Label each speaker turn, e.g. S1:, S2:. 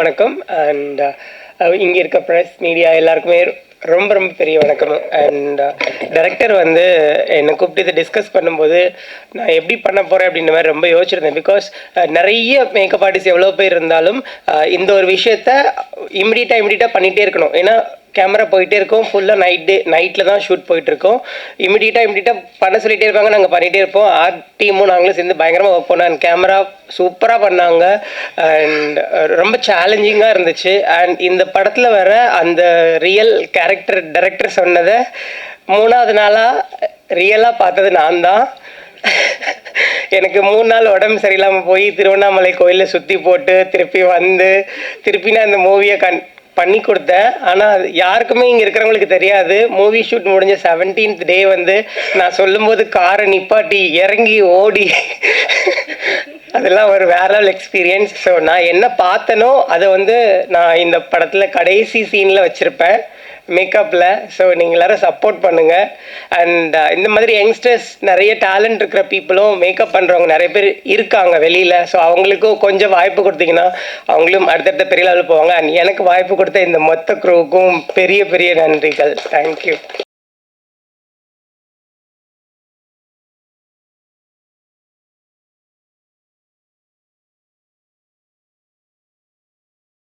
S1: எல்லாருக்கும் வணக்கம் and uh, இங்கே இருக்க ப்ரெஸ் மீடியா எல்லாருக்குமே ரொம்ப ரொம்ப பெரிய வணக்கம். அண்ட் டைரக்டர் uh, வந்து என்னை கூப்பிட்டு இதை டிஸ்கஸ் பண்ணும்போது நான் எப்படி பண்ண போகிறேன் அப்படின்ற மாதிரி ரொம்ப யோசிச்சிருந்தேன். பிகாஸ் uh, நிறைய மேக்கப் ஆர்டிஸ்ட் எவ்வளோ பேர் இருந்தாலும் இந்த ஒரு விஷயத்த இமிடியட்டாக இமிடியட்டாக பண்ணிகிட்டே இருக்கணும். ஏன்னா கேமரா போயிட்டே இருக்கும். ஃபுல்லாக நைட் டே நைட்டில் தான் ஷூட் போயிட்டுருக்கோம் இமிடியேட்டாக இமிடியட்டாக இமிடியட்டாக பண்ண சொல்லிகிட்டே இருப்பாங்க. நாங்கள் பண்ணிகிட்டே இருப்போம். ஆர்ட் டீமும் நாங்களும் சேர்ந்து பயங்கரமாக ஒர்க் பண்ணோம். அண்ட் கேமரா சூப்பராக பண்ணாங்க. அண்ட் uh, ரொம்ப சேலஞ்சிங்காக இருந்துச்சு. அண்ட் இந்த படத்தில் வர அந்த ரியல் கேரக்டர் டைரக்டர் சொன்னதை மூணாவது நாளாக ரியலாக பார்த்தது நான் தான். எனக்கு மூணு நாள் உடம்பு சரியில்லாமல் போய் திருவண்ணாமலை கோயிலில் சுற்றி போட்டு திருப்பி வந்து திருப்பி நான் இந்த மூவியை கண் பண்ணி கொடுத்தேன். ஆனால் அது யாருக்குமே இங்கே இருக்கிறவங்களுக்கு தெரியாது. மூவி ஷூட் முடிஞ்ச செவன்டீன்த் டே வந்து நான் சொல்லும்போது காரை நிப்பாட்டி இறங்கி ஓடி அதெல்லாம் ஒரு வேற லெவல் எக்ஸ்பீரியன்ஸ் ஸோ நான் என்ன பார்த்தனோ அதை வந்து நான் இந்த படத்தில் கடைசி சீனில் வச்சுருப்பேன். மேக்கப்பில் ஸோ நீங்கள் எல்லாரும் சப்போர்ட் பண்ணுங்கள் அண்ட் uh, இந்த மாதிரி யங்ஸ்டர்ஸ் நிறைய டேலண்ட் இருக்கிற பீப்புளும் மேக்கப் பண்ணுறவங்க நிறைய பேர் இருக்காங்க வெளியில். ஸோ அவங்களுக்கும் கொஞ்சம் வாய்ப்பு கொடுத்தீங்கன்னா அவங்களும் அடுத்தடுத்த பெரிய லெவலில் போவாங்க. அண்ட் எனக்கு வாய்ப்பு கொடுத்த இந்த மொத்த குரூவுக்கும் பெரிய பெரிய நன்றிகள். தேங்க்யூ